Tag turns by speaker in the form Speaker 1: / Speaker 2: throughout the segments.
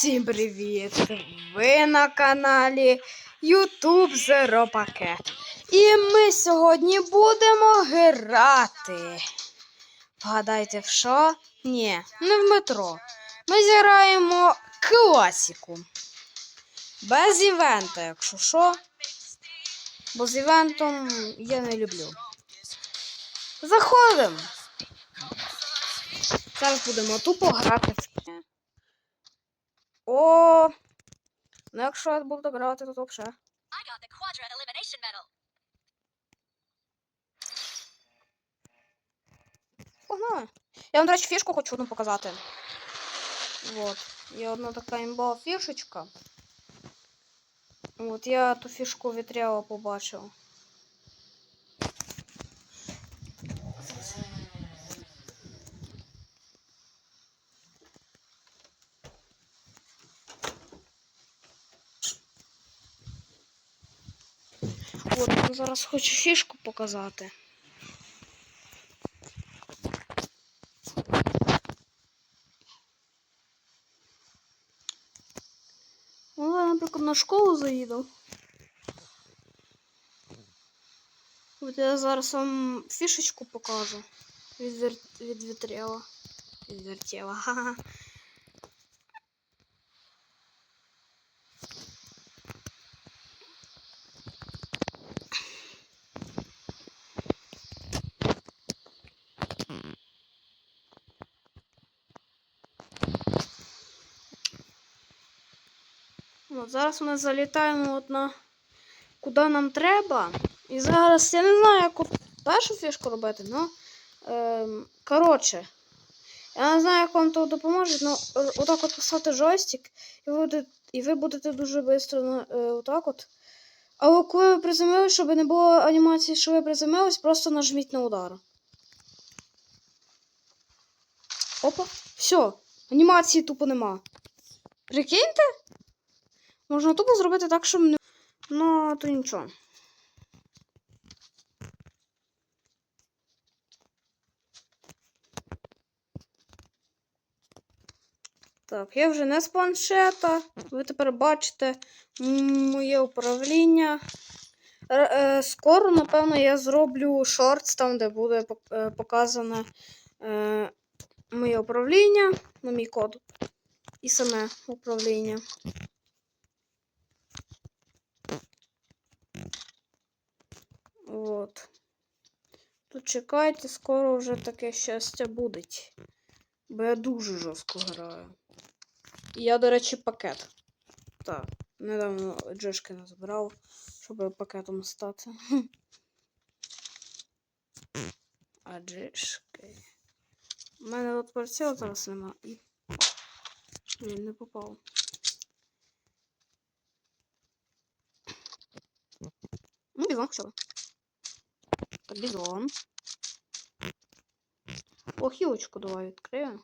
Speaker 1: Всім привіт! Ви на каналі YouTube Zero Packet. І ми сьогодні будемо грати. Вгадайте, в що? Ні, не в метро. Ми зіграємо класіку. Без івента, якщо що. Бо з івентом я не люблю. Заходимо. Зараз будемо тупо грати в О! Ну, якщо я буду грати, то взагалі. Погнали. Я вам, до речі, фішку хочу одну показати. Вот. Є одна така імбова фішечка. От я ту фішку вітряла побачив. От, я зараз хочу фішку показати. Ну, я, наприклад, на школу заїду. От я зараз вам фішечку покажу. Від, від вітрила. Від вертела. Ха-ха. От, зараз ми залітаємо от на куди нам треба. І зараз я не знаю, як першу фішку робити, ну. Ем, коротше. Я не знаю, як вам то допоможе, але отак от поставити джойстик, і ви будете, і ви будете дуже швидко е, отак от. Але коли ви приземлились, щоб не було анімації, що ви приземлились, просто нажміть на удар. Опа, все, анімації тупо нема. Прикиньте? Можна тупо зробити так, щоб не. Ну, то нічого. Так, я вже не з планшета. Ви тепер бачите моє управління. Е, Скоро, напевно, я зроблю шортс, там, де буде е, показане е, моє управління, ну, мій код. І саме управління. Вот. Тут чекайте, скоро вже таке щастя буде. Бо я дуже жорстко граю. І я, до речі, пакет. Так, недавно джешки назбирав, щоб пакетом стати. А джешки. У мене от приціла зараз нема і. Він не попав. Ну, бізон хоча б. Так, бізон. О, хілочку давай відкрию.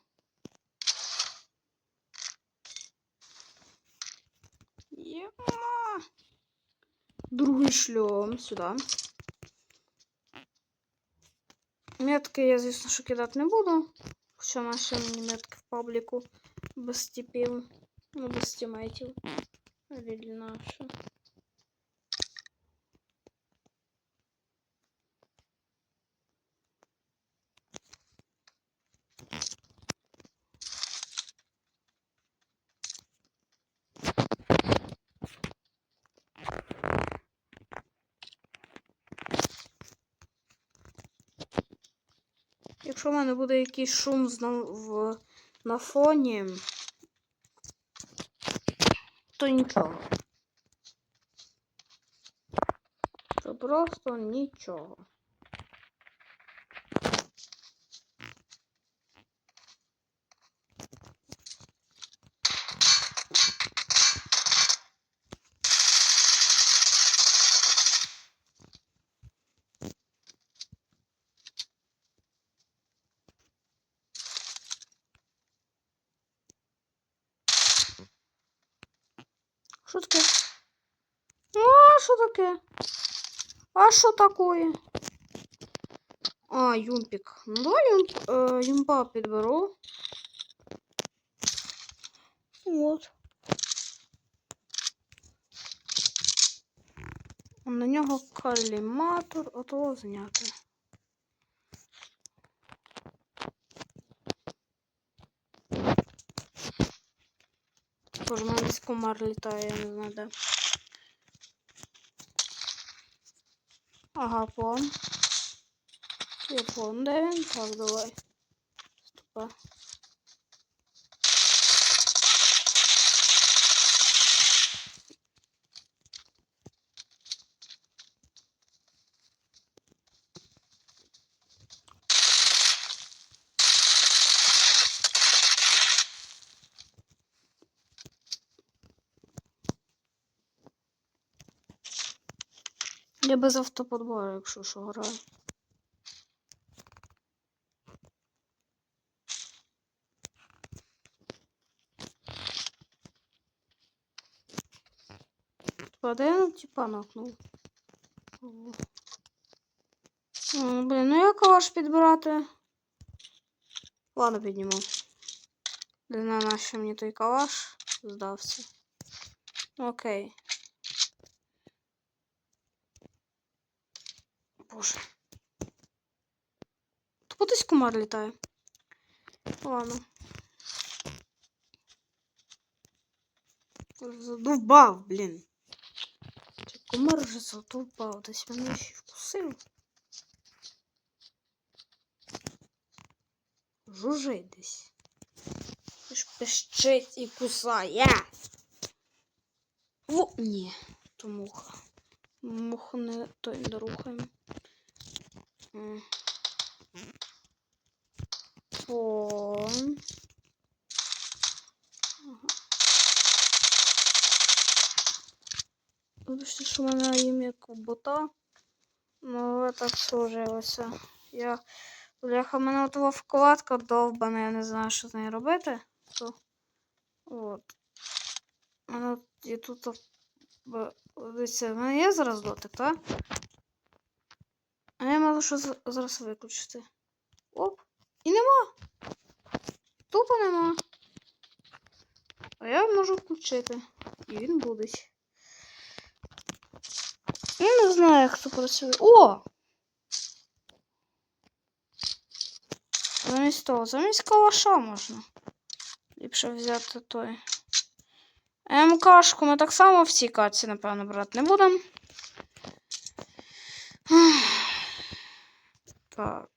Speaker 1: Єма. Другий шльом сюди. Метки я, звісно, що кидати не буду. Хоча наші мені метки в пабліку без типів. Ну, без тімейтів. Рілі наші. Якщо в мене буде якийсь шум в, на фоні, то нічого. То просто нічого. а что такое? А, юмпик. Ну, давай юмп, э, юмпа подберу. Вот. На нього каліматор, ото зняти. Боже, в мене десь комар літає, я не знаю де. Ага, пон. Є пон, де він? Так, давай. Ступа. Я без автоподбору, якщо що граю. Один типа нокнув. Ого. М, Блін, ну як калаш підбирати? Ладно, підніму. Знаю, на що мені той калаш здався. Окей. Боже. Тут кудись комар літає. Ладно. Задовбав, блін. Цей Комар вже задовбав, десь мене ще вкусив. Жужить десь. Ж пищить і кусає. О, ні, то муха. Муху не той не рухаємо. Фон. Ага. Вибачте, що в мене ім'я бота. Ну, так сложилося. Я. Бляха, в мене отова вкладка довбана, я не знаю, що з нею робити. То... От. Мене і тут. Дивіться, в мене є зараз дотик, так? А я можу що зараз виключити. Оп. І нема. Тупо нема. А я можу включити. І він буде. Я не знаю, як це працює. О! Замість того, замість калаша можна. Ліпше взяти той. МКшку ми так само в цій каці, напевно, брати не будемо. Так.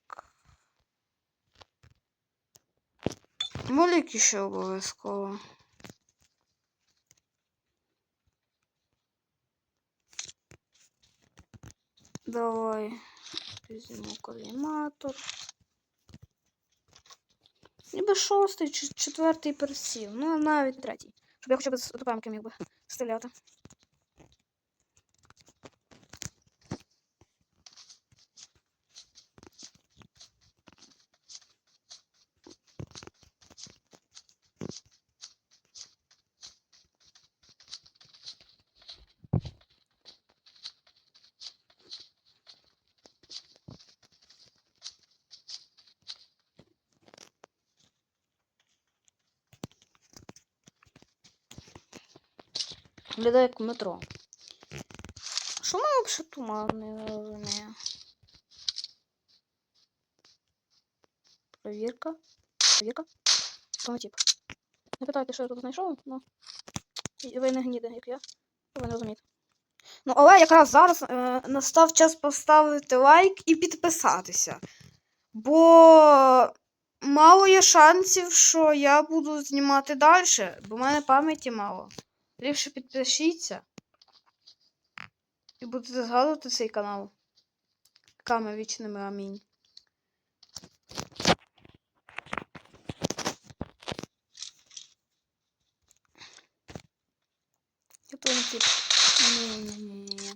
Speaker 1: Моліки ще обов'язково. Давай. Візьмемо коліматор. Ніби шостий чи четвертий персів. Ну, навіть третій. Щоб я хоча б з топемки міг би стріляти. Виглядає як метро. Що ми взагалі туман не розумію? Провірка. Провірка. Тому тип. Не питайте, що я тут знайшов, ну. Ви не гніде, як я. Ви не розумієте. Ну, але якраз зараз е, настав час поставити лайк і підписатися. Бо мало є шансів, що я буду знімати далі, бо в мене пам'яті мало. Ліпше підпишіться. І будете згадувати цей канал. Ками вічними амінь. Я то. Ні-ні-ні-ні.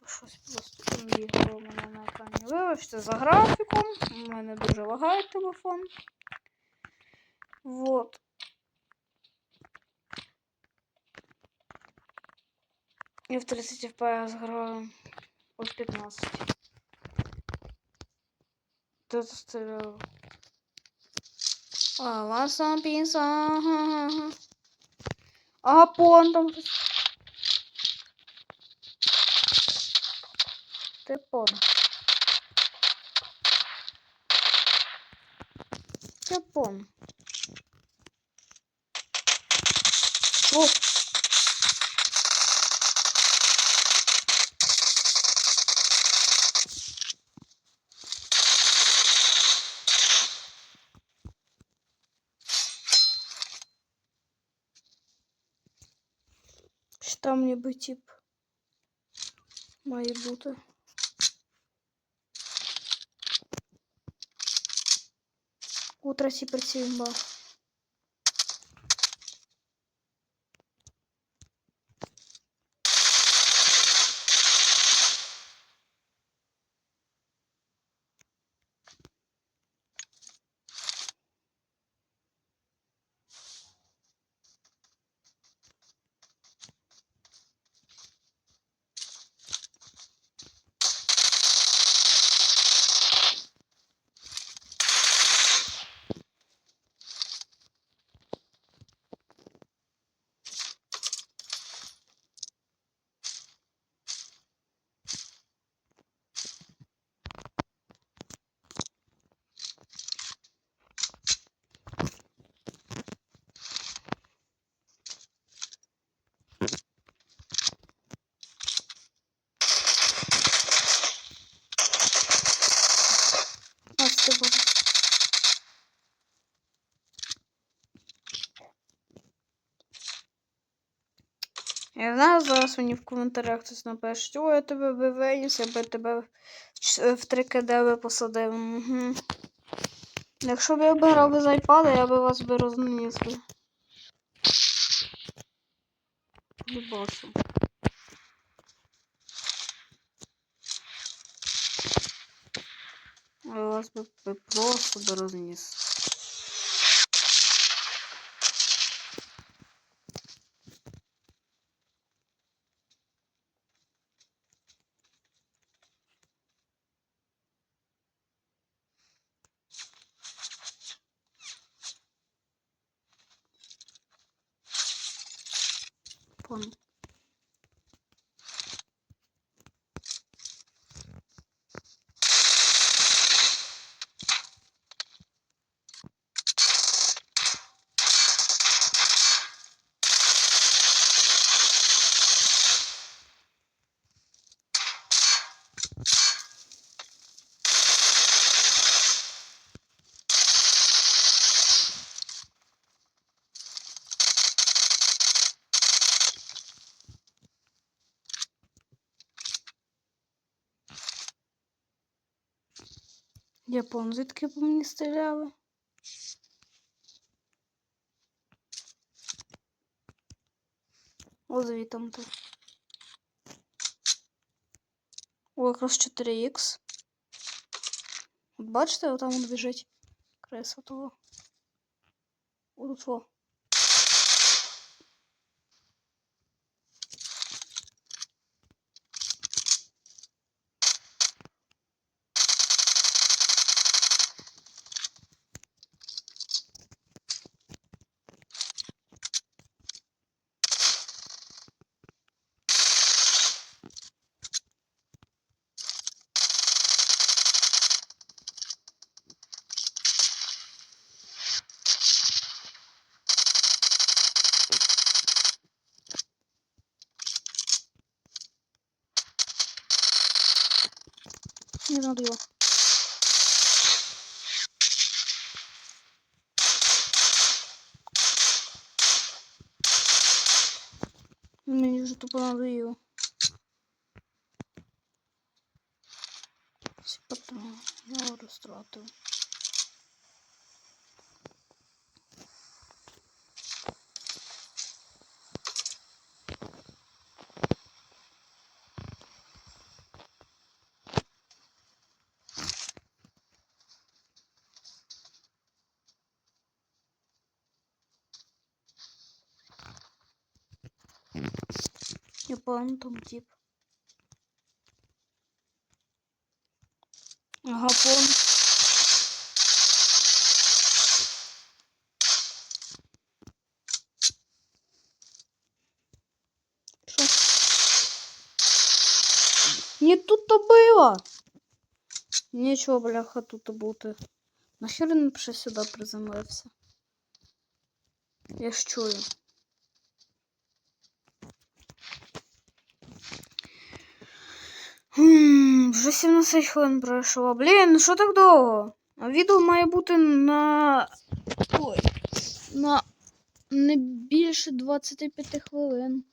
Speaker 1: То щось просто у мене на екрані. Вибачте за графіком. У мене дуже лагає телефон. Вот. Я в 30 FPS граю. От 15. Кто это стрелял? А, вас on pizza. Ага, пон там. хтось. Кепон. Кепон. О! Що тип має бути. Утро Симба. А, це буде. Я знаю, мені в коментарях хтось напише, о, я тебе би виніс, я би тебе в, ч- в 3 КД посадив. Угу. Якщо б я б грав без айпада, я би вас би розніс би. Бачу. Я вас би, би просто би розніс. Япон, звідки по мені стріляли? О, звітом то. О, якраз 4х. От бачите, там він біжить кресло того. О, тут во. Мені вже тупо надоело. Все потом Я розтратив. Там тип. Ага, помню. Що? Не тут то було. Нічого, бляха, тут бути. Нахер він ще сюди? Я ж чую. Вже 17 хвилин пройшло. Блін, ну що так довго? А відео має бути на. Ой. На не більше 25 хвилин.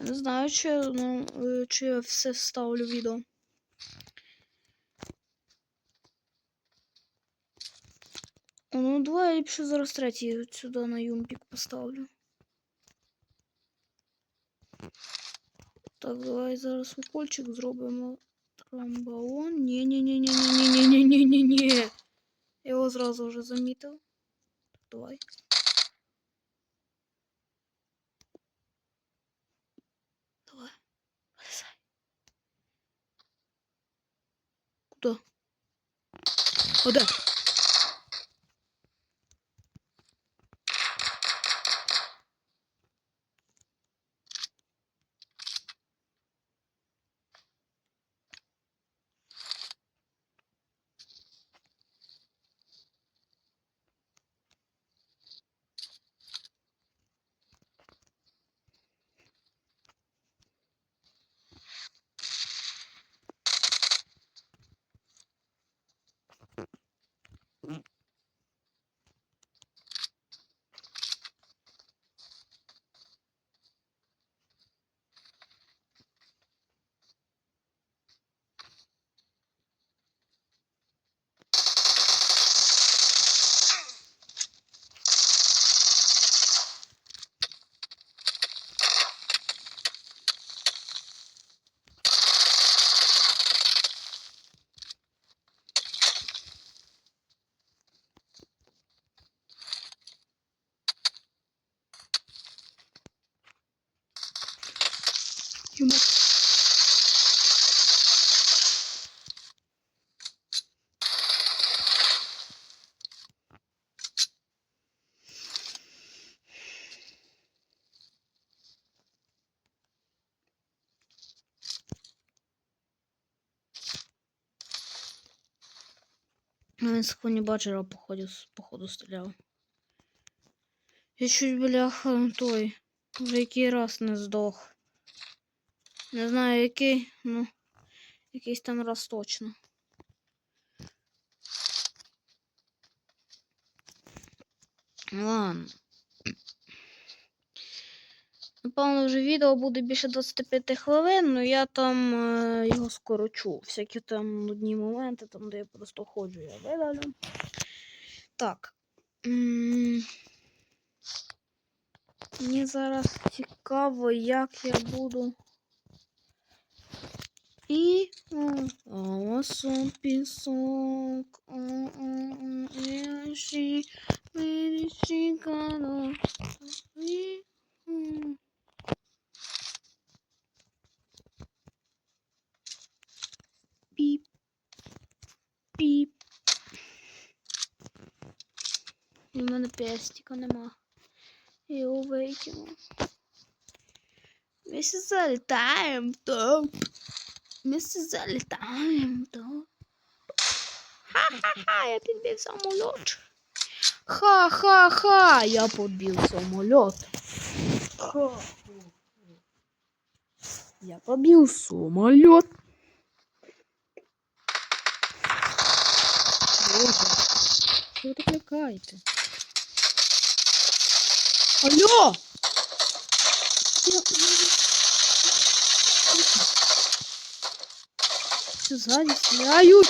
Speaker 1: Я не знаю, чи, ну, е, чи я все вставлю відео. Ну, давай я ліпше зараз третій сюди на юмпік поставлю. Так, давай зараз укольчик зробимо. Тромбоон. ні ні ні ні ні ні ні ні ні ні Я його зразу вже замітив. Давай. Давай. Вилізай. Куда? Куда? Він з бачера походу, походу стріляв. Я чуть бляха той. Вже який раз не здох. Не знаю який, ну якийсь там раз точно. Ладно. Напевно, вже відео буде більше 25 хвилин, але я там е, його скорочу. Всякі там нудні моменти, там, де я просто ходжу, я видалю. Так. Мені зараз цікаво, як я буду. І голосом пісок. Еші, виріші Місце залітаємо то. Місце залітаємо то. Ха-ха-ха, я підбив самолет. Ха-ха-ха, я подбил самолет. Ха. Я побил самолет. Боже, что ты какая-то? Алло! Я Все сзади стреляют.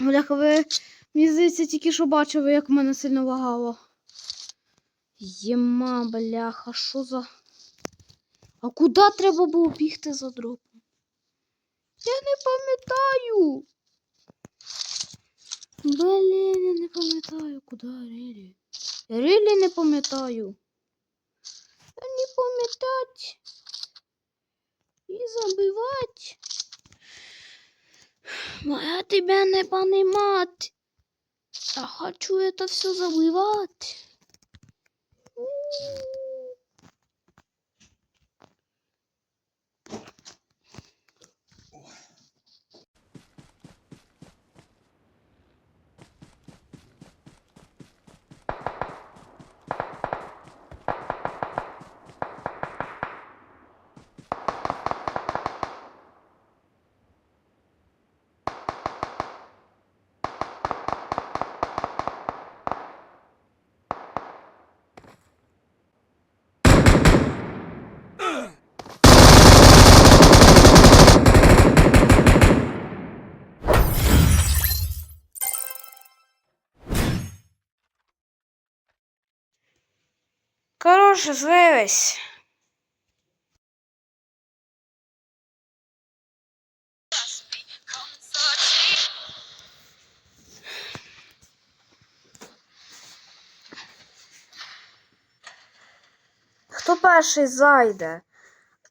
Speaker 1: Бляха, ви, мені здається, тільки що бачили, як мене сильно лагало. Єма, бляха, що за. А куди треба було бігти за дропом? Я не пам'ятаю. Блін, я не пам'ятаю, куди релі. Я рілі не пам'ятаю. Я не пам'ятать. І забивать. Моя тебя не понимать. Я хочу это все забывать. Короче, зливись. Хто перший зайде?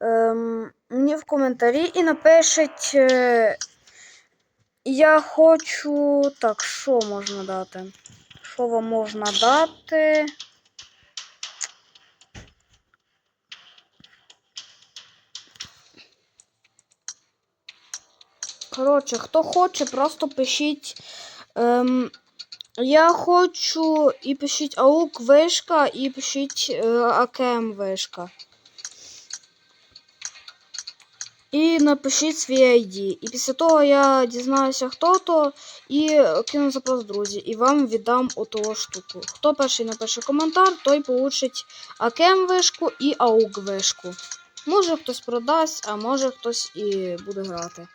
Speaker 1: Ем, мені в коментарі і напишіть. Е, я хочу. Так, що можна дати? Що вам можна дати? Коротше, хто хоче, просто пишіть. Ем, я хочу і пишіть аук вишка, і пишіть е, АКМ вишка. І напишіть свій ID. І після того я дізнаюся, хто то, і кину запрос друзі. І вам віддам отого штуку. Хто перший напише коментар, той получить АКМ вишку і аук вишку. Може хтось продасть, а може хтось і буде грати.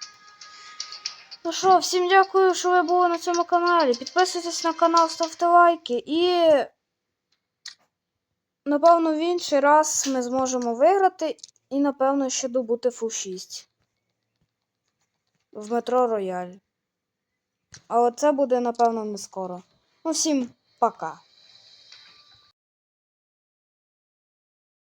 Speaker 1: Ну що, всім дякую, що ви були на цьому каналі. Підписуйтесь на канал, ставте лайки і. Напевно, в інший раз ми зможемо виграти і, напевно, ще добути фу 6 в метро Рояль. Але це буде, напевно, не скоро. Ну, всім пока.